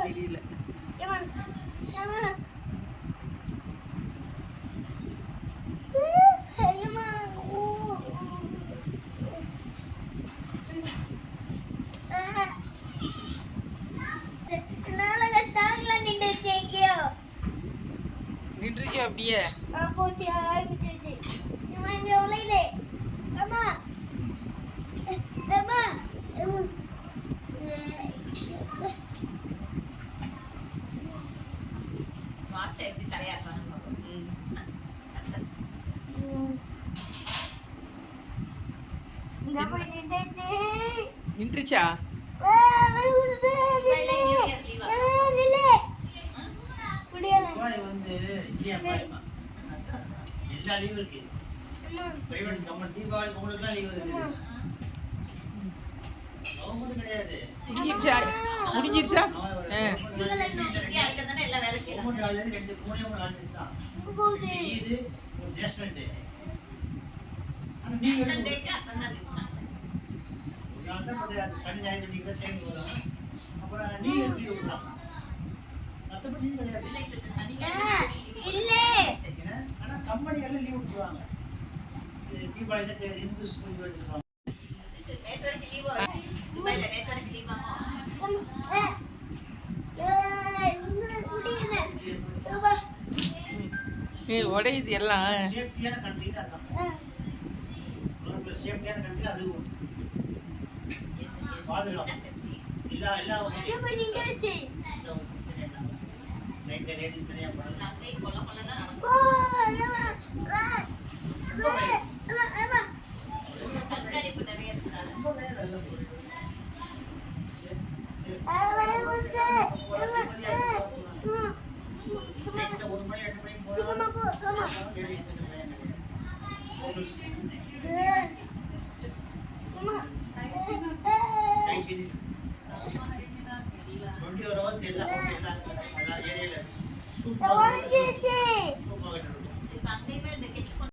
தெரியல. நின்றுச்சு அப்படியே. போச்சு ஆரம்பிச்சு ஆ, நில்லு. முடியல துபாய் வந்து எல்லா லீவ் இருக்கு அம்மா, பிரைவேட் கம்பெனி தீபாவளி பொங்கலுக்குலாம் லீவ் இருக்குது கவர்மெண்ட் கிடையாது முடிஞ்சிருச்சா முடிஞ்சிருச்சா ஒரு நேஷனல் டே ஆனா நீ நேஷனல் டேக்கு அத்தனை நாள் இருக்காங்க அந்த சனி ஞாயிறு வெள்ளிக்கிழமை சேர்ந்து வரும் அப்புறம் நீ எப்படி விடலாம்? மற்றபடி லீவ் கிடையாது இல்லை இப்ப இந்த ஆ, சனிக்கிழமை இல்ல. ஏன்னா, ஆனா கம்பெனி எல்லாம் லீவ் விட்டுருவாங்க தீபாவளி இந்து ஸ்கூல் எடுத்துருவாங்க உடையுது எல்லாம். சேஃப்டியான கண்ட்ரி அதான். உலகத்துல சேஃப்டியான கண்ட்ரி அது பாதுகாப்பு. எல்லா எல்லா வகையிலும். போய் நின்றுச்சு. எந்த ஒரு எல்லாம்